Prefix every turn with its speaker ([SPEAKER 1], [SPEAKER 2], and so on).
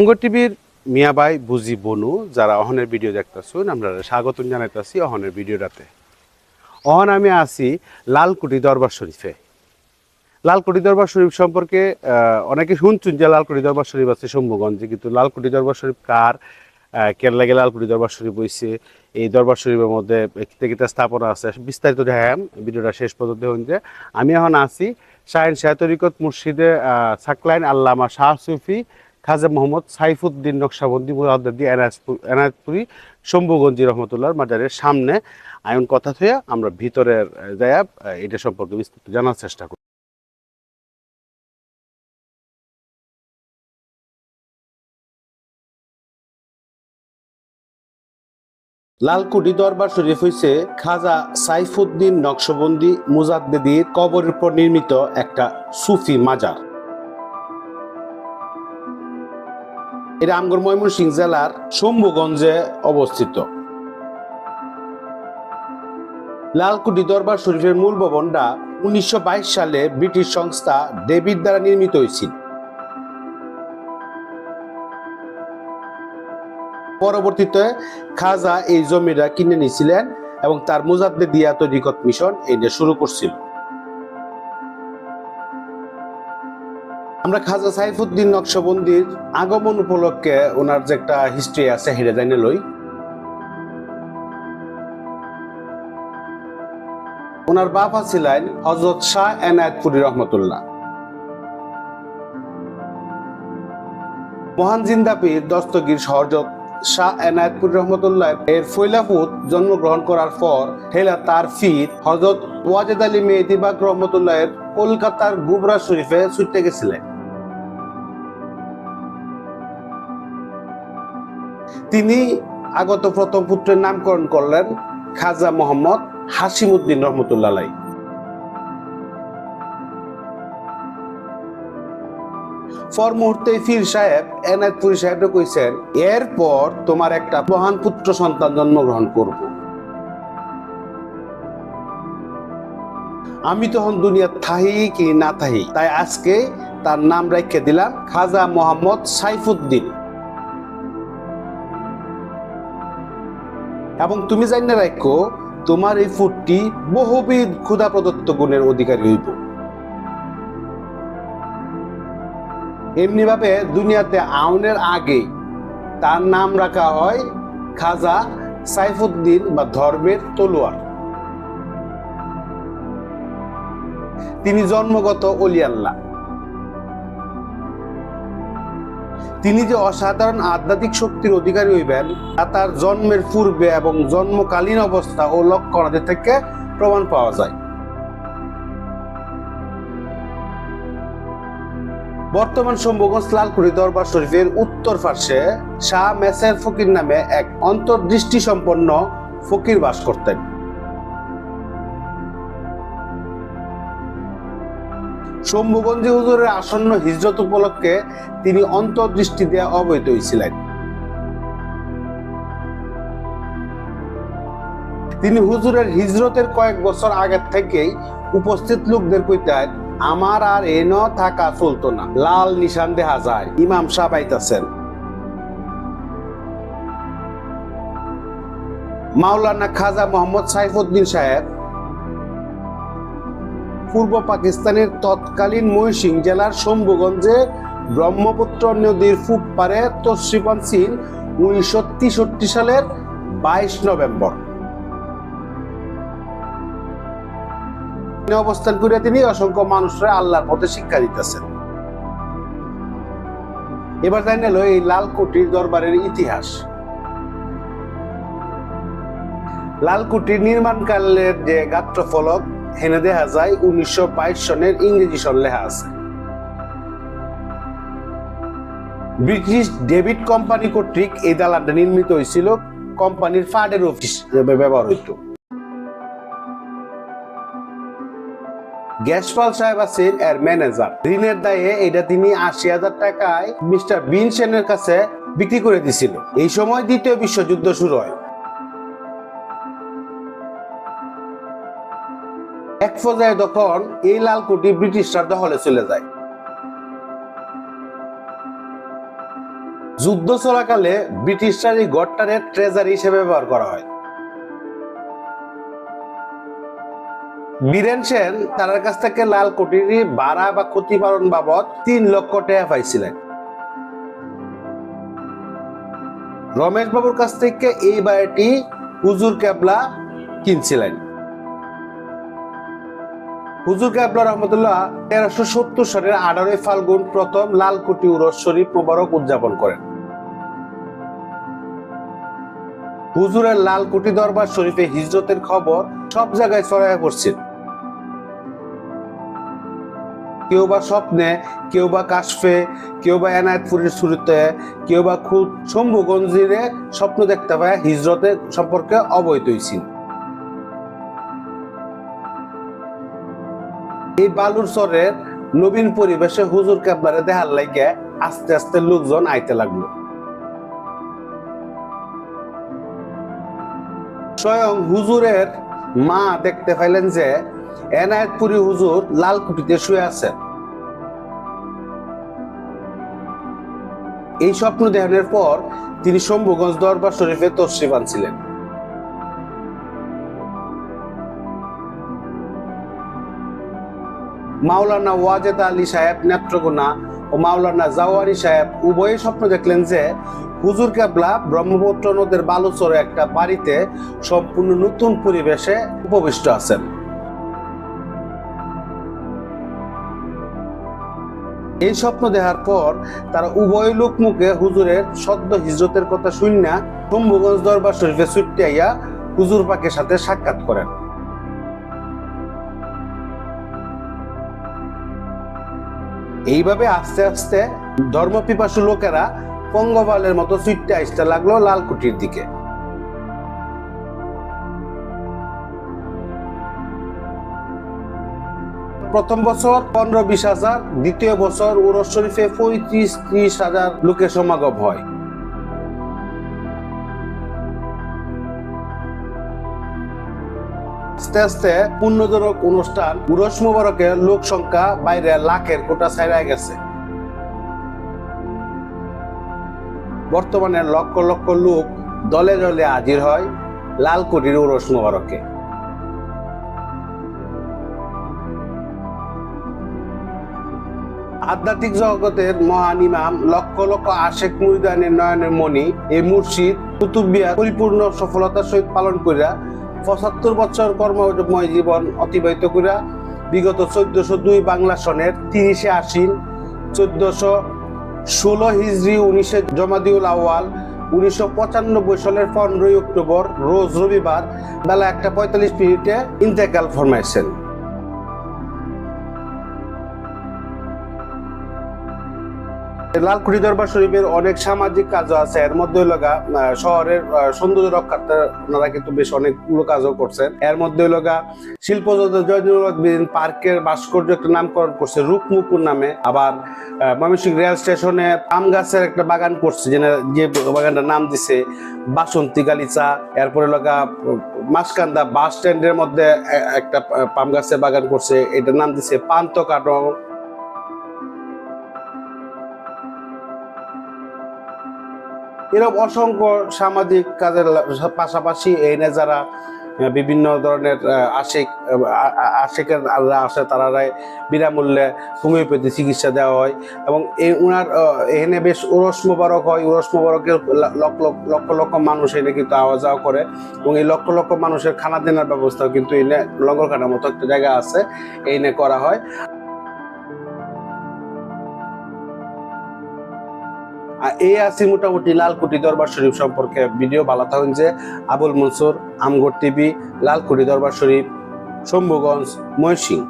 [SPEAKER 1] বঙ্গ টিভির মিয়াবাই বুঝি বনু, যারা অহনের ভিডিও দেখতেছুন, আমরা স্বাগত জানাইতেছি অহনের ভিডিওটাতে। অহন, আমি আছি লালকুটি দরবার শরীফে। লালকুটি দরবার শরীফ সম্পর্কে অনেকে শুনছেন যে লালকুটি দরবার শরীফ আছে শম্ভুগঞ্জে কিন্তু লালকুটি দরবার শরীফ কার? কেন লাগে লালকুটি দরবার শরীফ হয়েছে এই দরবার শরীফের মধ্যে কিতা স্থাপনা আছে। বিস্তারিত দেখাম ভিডিওটা শেষ পর্যন্ত হন যে। আমি এখন আছি শাহিন শাহ তরিকত মুর্শিদে সাকলাইন আল্লামা শাহ সুফি খাজা মোহাম্মদ সাইফুদ্দিন নকশাবন্দি মুরাদ্দি এনায়তপুর শম্ভুগঞ্জি রহমতুল্লাহর মাজারের সামনে। আয়ন কথা থইয়া আমরা ভিতরের যাইয়া এটা সম্পর্কে বিস্তারিত জানার চেষ্টা করি। লালকুটি দরবার শরীফ হইছে খাজা সাইফুদ্দিন নকশবন্দি মুজাদ্দেদির কবরের উপর নির্মিত একটা সুফি মাজার। এটা আমগর ময়মনসিংহ জেলার শম্ভুগঞ্জে অবস্থিত। লালকুটি দরবার শরীফের মূল ভবনটা উনিশশো বাইশ সালে ব্রিটিশ সংস্থা ডেভিড দ্বারা নির্মিত হয়েছিল। পরবর্তীতে খাজা এই জমিটা কিনে নিয়েছিলেন এবং তার মুজাদ্দে দিয়া তরিকত মিশন এটা শুরু করছিল। আমরা খাজা সাইফুদ্দিন নকশবন্দির আগমন উপলক্ষে ওনার যে একটা হিস্ট্রি আছে হেরে জানে লই। ওনার বাবা ছিলেন হজরত শাহ এনায়তপুরি রহমতুল্লাহ। মহান জিন্দাপির দস্তগীর সহজত শাহ এনায়তপুর রহমতুল্লাহ এর ফৈলাফুত জন্মগ্রহণ করার পর হেলা তার ফির হজরত ওয়াজেদ আলী মেহদিবাগ রহমতুল্লাহ এর কলকাতার গুবরা শরীফে ছুটতে গেছিলেন। তিনি আগত প্রথম পুত্রের নামকরণ করলেন খাজা মোহাম্মদ হাসিমুদ্দিন রহমতুল্লাহ। পর মুহূর্তে ফির সাহেব এনায়তপুরি সাহেব কইছেন, এরপর তোমার একটা মহান পুত্র সন্তান জন্মগ্রহণ করব আমি তখন দুনিয়া থাহি কি না থাহি তাই আজকে তার নাম রেখে দিলাম খাজা মোহাম্মদ সাইফুদ্দিন এবং তুমি জানি রাখো, তোমার এই ফুটটি বহুবিধ ক্ষুধা প্রদত্ত গুণের অধিকারী হইব। এমনি ভাবে দুনিয়াতে আউনের আগে তার নাম রাখা হয় খাজা সাইফুদ্দিন বা ধর্মের তলোয়ার। তিনি জন্মগত অলি তিনি যে অসাধারণ আধ্যাত্মিক শক্তির অধিকারী হইবেন, তা তার জন্মের পূর্বে এবং জন্মকালীন অবস্থা ও লক্ষণাদি থেকে প্রমাণ পাওয়া যায়। বর্তমান শম্ভুগঞ্জ লালকুড়ি দরবার শরীফের উত্তর পার্শ্বে শাহ মেসের ফকির নামে এক অন্তর্দৃষ্টি সম্পন্ন ফকির বাস করতেন। শম্ভুগঞ্জে হুজুরের আসন্ন হিজরত উপলক্ষে তিনি অন্তর্দৃষ্টি দেয়া অবৈধ হয়েছিলেন। তিনি হুজুরের হিজরতের কয়েক বছর আগের থেকেই উপস্থিত লোকদের কইতেন আমার আর এন থাকা চলতো না, লাল নিশান দেখা যায়। ইমাম সাহ পাইতাছেন মাওলানা খাজা মোহাম্মদ সাইফুদ্দিন সাহেব পূর্ব পাকিস্তানের তৎকালীন ময়ূসিং জেলার শম্ভুগঞ্জে ব্রহ্মপুত্র নদীর পূব পারে তশরিফ আনছিন উনিশশো সালের বাইশ নভেম্বর। অবস্থান করে তিনি অসংখ্য মানুষরা আল্লাহর পথে শিক্ষা দিতেছেন। এবার জানি এলো এই লালকুটির দরবারের ইতিহাস। লালকুটির নির্মাণকালের যে গাত্র ফলক হেনে দেখা যায় উনিশশো বাইশ সনের ইংরেজি সন লেখা আছে। ব্রিটিশ ডেভিড কোম্পানি কর্তৃক এই দালানটা নির্মিত হয়েছিল কোম্পানির ফার্ডের অফিস ব্যবহার হইতো গ্যাসপাল সাহেব আছেন এর ম্যানেজার। ঋণের দায়ে এটা তিনি আশি হাজার টাকায় মিস্টার বিন সেনের কাছে বিক্রি করে দিছিল এই সময় দ্বিতীয় বিশ্বযুদ্ধ শুরু হয়। পর্যায়ে তখন এই লালকুটি ব্রিটিশরা দখলে চলে যায়। যুদ্ধ চলাকালে ব্রিটিশরা এই গড়টারে ট্রেজারি হিসেবে ব্যবহার করা হয়। বীরেন সেন তার কাছ থেকে লাল কোটিরি ভাড়া বা ক্ষতিপূরণ বাবদ তিন লক্ষ টাকা পাইছিলেন। রমেশ বাবুর কাছ থেকে এই বাড়িটি হুজুর ক্যাবলা কিনছিলেন। হুজুর ক্যাবলা রহমতুল্লাহ তেরোশো সত্তর সালের আঠারোই ফাল্গুন প্রথম লালকুটি উরস শরীফ উদযাপন করেন। হুজুরের লালকুটি দরবার শরীফে হিজরতের খবর সব জায়গায় ছড়ায় পড়ছে কেউ বা স্বপ্নে কেউ বা কাশফে কেউ বা এনায়তপুরের শুরুতে কেউ বা খুদ শম্ভুগঞ্জিরে স্বপ্ন দেখতে পায় হিজরতের সম্পর্কে অবহিত হয়েছিল এই বালুর চরের নবীন পরিবেশে হুজুর কেবলারে দেখার লাগে আস্তে আস্তে লোকজন আইতে লাগল। স্বয়ং হুজুরের মা দেখতে পাইলেন যে এনায়তপুরি হুজুর লালকুটিতে শুয়ে আছেন এই স্বপ্ন দেখানোর পর তিনি শম্ভুগঞ্জ দরবার শরীফে তশরিফ আনছিলেন। মাওলানা ওয়াজেদ আলী সাহেব নেত্রকোনা ও মাওলানা জাওয়ারি সাহেব উভয়ই স্বপ্ন দেখলেন যে হুজুর কেবলা ব্রহ্মপুত্র নদের বালুচরে একটা বাড়িতে সম্পূর্ণ নতুন পরিবেশে উপবিষ্ট আছেন। এই স্বপ্ন দেখার পর তারা উভয় লোক মুখে হুজুরের সদ্য হিজরতের কথা শুননা শম্ভুগঞ্জ দরবার শরীফে ছুটতে আইয়া হুজুর পাকের সাথে সাক্ষাৎ করেন। এইভাবে আস্তে আস্তে ধর্মপিপাসু লোকেরা পঙ্গপালের মতো সুইটটা আসতে লাগল লালকুটির দিকে। প্রথম বছর পনেরো বিশ হাজার, দ্বিতীয় বছর উরস শরীফে পঁয়ত্রিশ ত্রিশ হাজার লোকের সমাগম হয়। আস্তে আস্তে পূর্ণজনক অনুষ্ঠান উরস মোবারকের লোক সংখ্যা বাইরে লাখের কোটা ছাইরা গেছে। বর্তমানে লক্ষ লক্ষ লোক দলে দলে হাজির হয় লালকুটির উরস মোবারকে। আধ্যাত্মিক জগতের মহান ইমাম লক্ষ লক্ষ আশেক মুরিদানের নয়নের মণি এই মুর্শিদ কুতুবিয়া পরিপূর্ণ সফলতার সহিত পালন করিয়া পঁচাত্তর বছর কর্মময় জীবন অতিবাহিত করিয়া বিগত চোদ্দশো দুই বাংলা সনের তিরিশে আশ্বিন চোদ্দশো ষোলো হিজড়ি উনিশে জমাদিউল আওয়াল উনিশশো পঁচানব্বই সালের পনেরোই অক্টোবর, রোজ রবিবার, বেলা একটা পঁয়তাল্লিশ মিনিটে ইন্তেকাল ফরমাইছেন। লালকুটি দরবার শরীফের অনেক সামাজিক কাজও আছে। এর মধ্যে লগা শহরের সৌন্দর্য রক্ষার্থে ওনারা কিন্তু বেশ অনেকগুলো কাজও করছেন। এর মধ্যে লগা শিল্প জয়নুল পার্কের ভাস্কর্য একটা নামকরণ করছে, রূপমুকুর নামে। আবার ময়মনসিংহ রেল স্টেশনে আম গাছের একটা বাগান করছে যে বাগানটার নাম দিছে বাসন্তী গালিচা। এরপরে লগা মাসকান্দা বাস স্ট্যান্ডের মধ্যে একটা পাম গাছের বাগান করছে, এটার নাম দিছে পান্ত কাটং এরকম অসংখ্য সামাজিক কাজের পাশাপাশি এনে যারা বিভিন্ন ধরনের আশিক আশিকের আসে তারারাই বিনামূল্যে হোমিওপ্যাথি চিকিৎসা দেওয়া হয়। এবং এই আহ, এখানে বেশ উরস মোবারক হয়। উরস মোবারকের লক্ষ লক্ষ লক্ষ মানুষ এনে কিন্তু আওয়া যাওয়া করে। এবং এই লক্ষ লক্ষ মানুষের খানা দেনার ব্যবস্থাও কিন্তু এনে লঙ্গরখানার মতো একটা জায়গা আছে এই নিয়ে করা হয়। এই আছি মোটামুটি লালকুটি দরবার শরীফ সম্পর্কে ভিডিও ভালো থাকুন যে আবুল মনসুর আমগর টিভি লালকুটি দরবার শরীফ, শম্ভুগঞ্জ ময়সিং